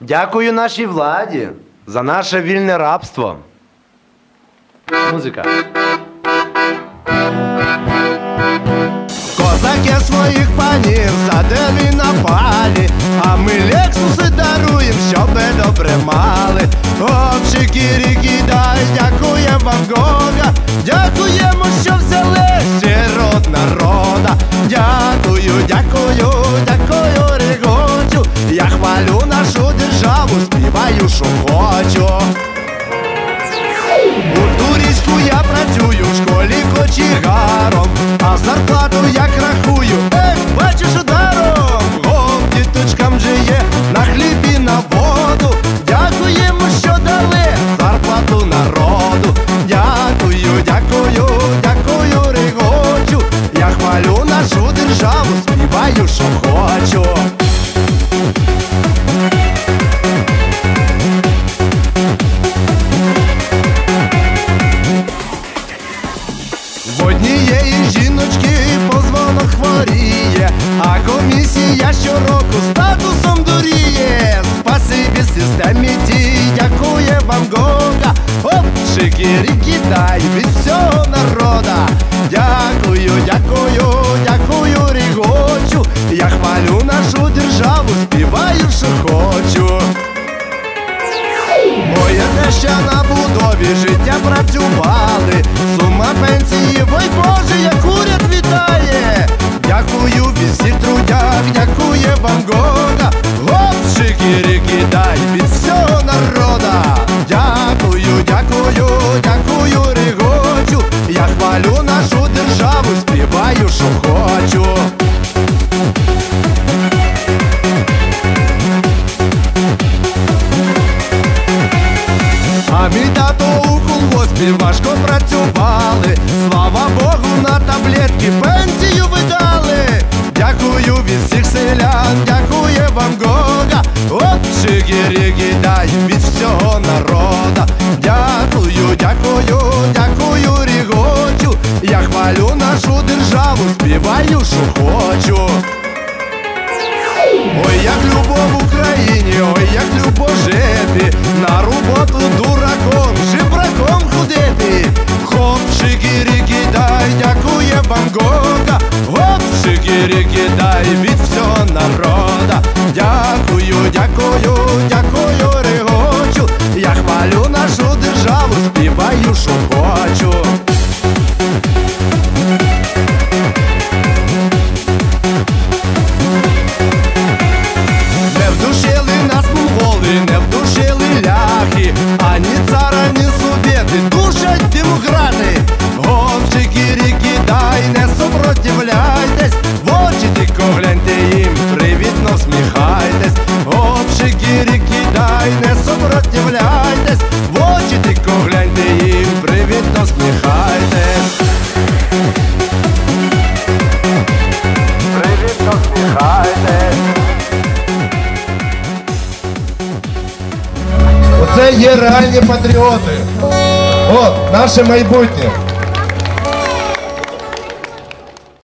Дякую нашій владі за наше вільне рабство. Музика. Козаки своїх панів за де він а я працюю в школі кочігаром, а зарплату як рахую, ех, бачиш ударом, Гов діточкам же є на хліб і на воду. Дякуємо, що дали зарплату народу. Дякую, дякую, дякую, Ригочу. Я хвалю нашу державу, співаю, що хочу. Шикіріки дай колгоспі важко працювали. Слава Богу, на таблетки пенсію видали. Дякую від всіх селян, дякує вам Гога. От шигірігі дай від всього народа. Дякую, дякую, дякую, Рігочу. Я хвалю нашу державу, співаю, що хочу. Ой, як любов в Україні, ой, як любов жити, дякує вам Оце є реальні патріоти. О, наше майбутнє.